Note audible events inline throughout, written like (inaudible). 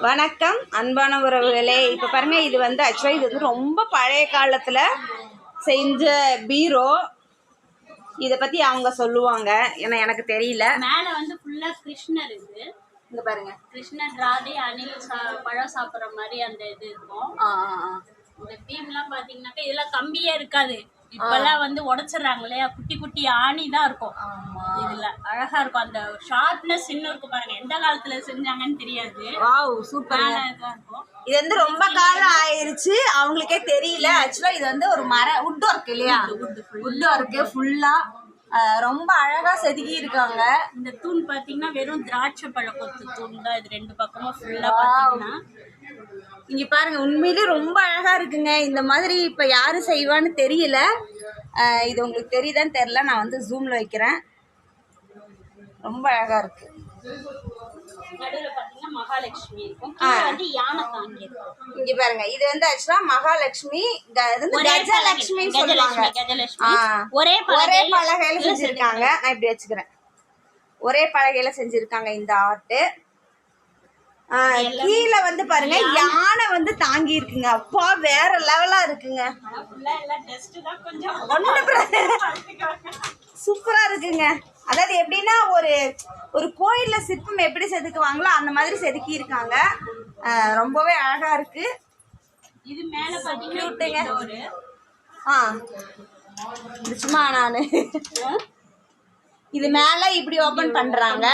வணக்கம் அன்பான உறவுகளே. இப்போ பாருங்க இது வந்து ஆக்சுவலாக இது வந்து ரொம்ப பழைய காலத்தில் செஞ்ச பீரோ. இதை பற்றி அவங்க சொல்லுவாங்க. ஏன்னா எனக்கு தெரியல. மேல வந்து ஃபுல்லா கிருஷ்ணர் இது. இங்க பாருங்க. கிருஷ்ணர் ராதே அணில் சா- பழம் சாப்பிடுற மாதிரி அந்த இது இருக்கும். இந்த பீம்லாம் பாத்தீங்கன்னாக்கா இதெல்லாம் கம்பியே இருக்காது. இப்பெல்லாம் வந்து உடைச்சிடுறாங்க இல்லையா குட்டி குட்டி ஆணி தான் இருக்கும். இதுல அழகா இருக்கும். அந்த ஷார்ப்னஸ் இன்னும் இருக்கும் பாருங்க. எந்த காலத்துல செஞ்சாங்கன்னு தெரியாது. வாவ் சூப்பர் இருக்கும். இது வந்து ரொம்ப காலம் ஆயிருச்சு. அவங்களுக்கே தெரியல. ஆக்சுவலாக இது வந்து ஒரு மர உட் ஒர்க் இல்லையா? உட் ஒர்க்கு ஃபுல்லாக ரொம்ப அழகாக செதுக்கி இருக்காங்க இந்த தூண் பாத்தீங்கன்னா வெறும் திராட்சை பழ கொத்து தூண் தான். இது ரெண்டு பக்கமும் ஃபுல்லா பாத்தீங்கன்னா இங்க பாருங்க உண்மையிலே ரொம்ப அழகா இருக்குங்க. இந்த மாதிரி இப்ப யாரு செய்வான்னு தெரியல. இது உங்களுக்கு தெரியுதான்னு தெரியல. நான் வந்து ஜூம்ல வைக்கிறேன். ரொம்ப அழகா இருக்கு. இங்க பாருங்க இது வந்து ஆக்சுவலா மகாலட்சுமி சொல்லுவாங்க. கஜலட்சுமி. ஆ. ஒரே ஒரே பலகையில செஞ்சிருக்காங்க. நான் இப்படி வச்சுக்கிறேன். ஒரே பலகையில செஞ்சிருக்காங்க இந்த ஆர்ட் கீழே வந்து பாருங்க யானை. வந்து தாங்கி இருக்குங்க அப்பா வேற லெவலா இருக்குங்க. (laughs) சூப்பரா இருக்குங்க. அதாவது எப்படின்னா ஒரு ஒரு கோயில்ல சிற்பம் எப்படி செதுக்குவாங்களோ அந்த மாதிரி செதுக்கி இருக்காங்க ரொம்பவே அழகா இருக்கு. இது மேல பாத்தீங்கன்னா ஆ. சும்மா நானு. இது மேல இப்படி ஓபன் பண்றாங்க.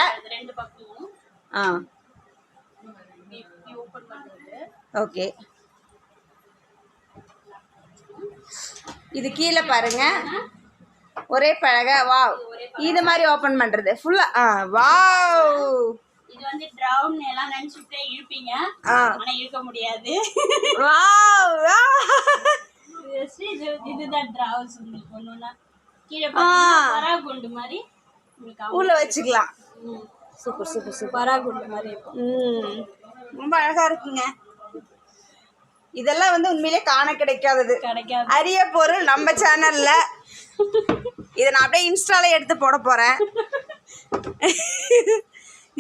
ஆ. ஓகே. இது கீழே பாருங்க. ஒரே பழக வாவ். இது மாதிரி ஓபன் பண்றது. ஃபுல்லா ஆ வாவ். இது வந்து ட்ரவுன் எல்லாம் நினைச்சுட்டே இழுப்பீங்க ஆ. ஆனா இழுக்க முடியாது. வாவ். இது இதுதான் ட்ராவல்ஸ் உங்களுக்கு ஒண்ணுன்னா. கீழே பாத்தீங்கன்னா பராகுண்டு மாதிரி உள்ள வச்சுக்கலாம். Super super super. பராகுண்டு மாதிரி இருக்கும். ம். ரொம்ப அழகா இருக்குங்க. இதெல்லாம் வந்து உண்மையிலே காண கிடைக்காதது. கிடைக்காது. அரிய பொருள் நம்ம சேனல்ல இதை நான் அப்படியே இன்ஸ்டால எடுத்து போட போறேன்.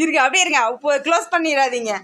இருங்க அப்படியே இருங்க. க்ளோஸ் பண்ணிடாதீங்க.